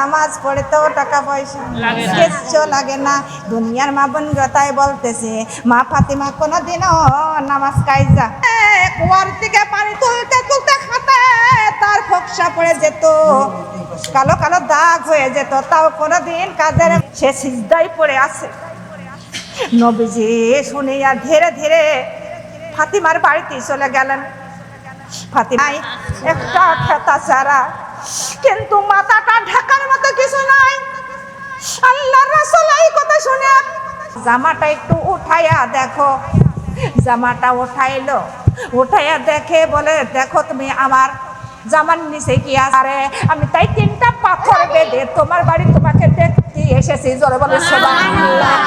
নামাজ পড়েতেও টাকা পয়সা লাগে না। কিচ্ছু লাগে না। দুনিয়ার মা বোন তাই বলতেছে মা ফাতিমা কোনো কোনোদিনও নামাজ কাইজা কুয়ার থেকে পানি তুলতে তুলতে খাতে তার ফকসা পড়ে যেত কালো কালো দাগ হয়ে যেত তাও কোনোদিন কাদের সে সিজদাই পড়ে আছে। নবীজি শুনিয়া ধীরে ধীরে ফাতিমার বাড়িতে চলে গেলেন। ফাতিমাই একটা খেতা ছাড়া কিন্তু মাথাটা ঢাকার মতো কিছু নাই। আল্লাহ রাসূল এই কথা শুনে। জামাটা একটু উঠাইয়া দেখো। জামাটা উঠাইলো। উঠাইয়া দেখে বলে, দেখো তুমি আমার জামার নিচে কি আরে আমি তাই তিনটা পাথর বেঁধে তোমার বাড়ি তোমাকে দেখতে এসেছি। জোরে বলে, সুবহানাল্লাহ